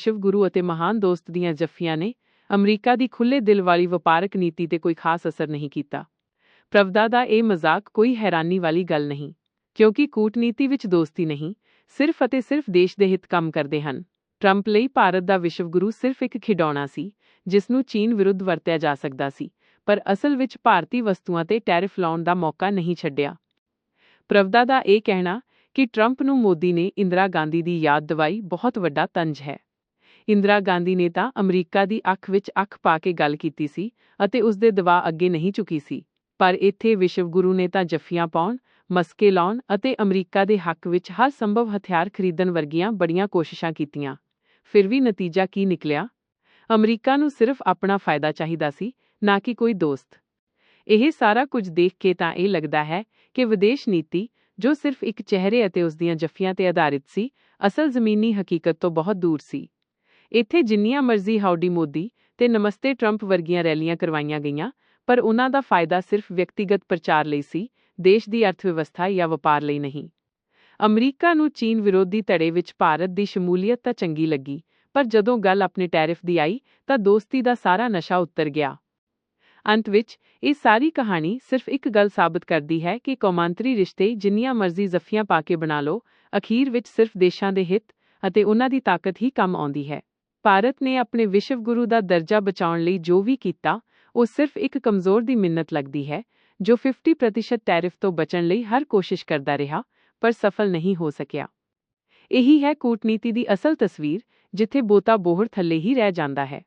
ਵਿਸ਼ਵ ਗੁਰੂ ਅਤੇ ਮਹਾਨ ਦੋਸਤ ਦੀਆਂ ਜੱਫੀਆਂ ਨੇ ਅਮਰੀਕਾ ਦੀ ਖੁੱਲੇ ਦਿਲ ਵਾਲੀ ਵਪਾਰਕ ਨੀਤੀ ਤੇ ਕੋਈ ਖਾਸ ਅਸਰ ਨਹੀਂ ਕੀਤਾ। ਪ੍ਰਵਦਾ ਦਾ ਇਹ ਮਜ਼ਾਕ ਕੋਈ ਹੈਰਾਨੀ ਵਾਲੀ ਗੱਲ ਨਹੀਂ, ਕਿਉਂਕਿ ਕੂਟਨੀਤੀ ਵਿੱਚ ਦੋਸਤੀ ਨਹੀਂ, ਸਿਰਫ ਅਤੇ ਸਿਰਫ ਦੇਸ਼ ਦੇ ਹਿੱਤ ਕੰਮ ਕਰਦੇ ਹਨ। ਟਰੰਪ ਲਈ ਭਾਰਤ ਦਾ ਵਿਸ਼ਵ ਗੁਰੂ ਸਿਰਫ ਇੱਕ ਖਿਡੌਣਾ ਸੀ, ਜਿਸ ਨੂੰ ਚੀਨ ਵਿਰੁੱਧ ਵਰਤਿਆ ਜਾ ਸਕਦਾ ਸੀ, ਪਰ ਅਸਲ ਵਿੱਚ ਭਾਰਤੀ ਵਸਤੂਆਂ ਤੇ ਟੈਰਿਫ ਲਾਉਣ ਦਾ ਮੌਕਾ ਨਹੀਂ ਛੱਡਿਆ। ਪ੍ਰਵਦਾ ਦਾ ਇਹ ਕਹਿਣਾ ਕਿ ਟਰੰਪ ਨੂੰ ਮੋਦੀ ਨੇ ਇੰਦਰਾ ਗਾਂਧੀ ਦੀ ਯਾਦ ਦਿਵਾਈ ਬਹੁਤ ਵੱਡਾ ਤੰਜ ਹੈ। ਇੰਦਰਾ ਗਾਂਧੀ ਨੇ ਤਾਂ ਅਮਰੀਕਾ ਦੀ ਅੱਖ ਵਿੱਚ ਅੱਖ ਪਾ ਕੇ ਗੱਲ ਕੀਤੀ ਸੀ ਅਤੇ ਉਸ ਦੇ ਦਬਾਅ ਅੱਗੇ ਨਹੀਂ ਝੁਕੀ ਸੀ। ਪਰ ਇੱਥੇ ਵਿਸ਼ਵ ਗੁਰੂ ਨੇ ਤਾਂ ਜੱਫੀਆਂ ਪਾਉਣ, ਮਸਕੇ ਲਾਉਣ ਅਤੇ ਅਮਰੀਕਾ ਦੇ ਹੱਕ ਵਿੱਚ ਹਰ ਸੰਭਵ ਹਥਿਆਰ ਖਰੀਦਣ ਵਰਗੀਆਂ ਬੜੀਆਂ ਕੋਸ਼ਿਸ਼ਾਂ ਕੀਤੀਆਂ। ਫਿਰ ਵੀ ਨਤੀਜਾ ਕੀ ਨਿਕਲਿਆ? ਅਮਰੀਕਾ ਨੂੰ ਸਿਰਫ ਆਪਣਾ ਫਾਇਦਾ ਚਾਹੀਦਾ ਸੀ, ਨਾ ਕਿ ਕੋਈ ਦੋਸਤ। ਇਹ ਸਾਰਾ ਕੁਝ ਦੇਖ ਕੇ ਤਾਂ ਇਹ ਲੱਗਦਾ ਹੈ ਕਿ ਵਿਦੇਸ਼ ਨੀਤੀ, ਜੋ ਸਿਰਫ ਇੱਕ ਚਿਹਰੇ ਅਤੇ ਉਸ ਦੀਆਂ ਜੱਫੀਆਂ ਤੇ ਆਧਾਰਿਤ ਸੀ, ਅਸਲ ਜ਼ਮੀਨੀ ਹਕੀਕਤ ਤੋਂ ਬਹੁਤ ਦੂਰ ਸੀ। ਇੱਥੇ ਜਿੰਨੀਆਂ ਮਰਜ਼ੀ ਹਾਊਡੀ ਮੋਦੀ ਤੇ ਨਮਸਤੇ ਟਰੰਪ ਵਰਗੀਆਂ ਰੈਲੀਆਂ ਕਰਵਾਈਆਂ ਗਈਆਂ, ਪਰ ਉਹਨਾਂ ਦਾ ਫਾਇਦਾ ਸਿਰਫ ਵਿਅਕਤੀਗਤ ਪ੍ਰਚਾਰ ਲਈ ਸੀ, ਦੇਸ਼ ਦੀ ਅਰਥਵਿਵਸਥਾ ਜਾਂ ਵਪਾਰ ਲਈ ਨਹੀਂ। ਅਮਰੀਕਾ ਨੂੰ ਚੀਨ ਵਿਰੋਧੀ ਧੜੇ ਵਿੱਚ ਭਾਰਤ ਦੀ ਸ਼ਮੂਲੀਅਤ ਤਾਂ ਚੰਗੀ ਲੱਗੀ, ਪਰ ਜਦੋਂ ਗੱਲ ਆਪਣੇ ਟੈਰਿਫ ਦੀ ਆਈ, ਤਾਂ ਦੋਸਤੀ ਦਾ ਸਾਰਾ ਨਸ਼ਾ ਉਤਰ ਗਿਆ। ਅੰਤ ਵਿੱਚ, ਇਹ ਸਾਰੀ ਕਹਾਣੀ ਸਿਰਫ ਇੱਕ ਗੱਲ ਸਾਬਤ ਕਰਦੀ ਹੈ ਕਿ ਕੌਮਾਂਤਰੀ ਰਿਸ਼ਤੇ ਜਿੰਨੀਆਂ ਮਰਜ਼ੀ ਜ਼ਫੀਆਂ ਪਾ ਕੇ ਬਣਾ ਲਓ, ਅਖੀਰ ਵਿੱਚ ਸਿਰਫ ਦੇਸ਼ਾਂ ਦੇ ਹਿੱਤ ਅਤੇ ਉਹਨਾਂ ਦੀ ਤਾਕਤ ਹੀ ਕੰਮ ਆਉਂਦੀ ਹੈ। ਭਾਰਤ ਨੇ ਆਪਣੇ ਵਿਸ਼ਵ ਗੁਰੂ ਦਾ ਦਰਜਾ ਬਚਾਉਣ ਲਈ ਜੋ ਵੀ ਕੀਤਾ, ਉਹ ਸਿਰਫ ਇੱਕ ਕਮਜ਼ੋਰ ਦੀ ਮਿੰਨਤ ਲੱਗਦੀ ਹੈ, ਜੋ 50% ਟੈਰਿਫ ਤੋਂ ਬਚਣ ਲਈ ਹਰ ਕੋਸ਼ਿਸ਼ ਕਰਦਾ ਰਿਹਾ, ਪਰ ਸਫਲ ਨਹੀਂ ਹੋ ਸਕਿਆ। ਇਹੀ ਹੈ ਕੂਟਨੀਤੀ ਦੀ ਅਸਲ ਤਸਵੀਰ, ਜਿੱਥੇ ਬੋਤਾ ਬੋਹੜ ਥੱਲੇ ਹੀ ਰਹਿ ਜਾਂਦਾ ਹੈ।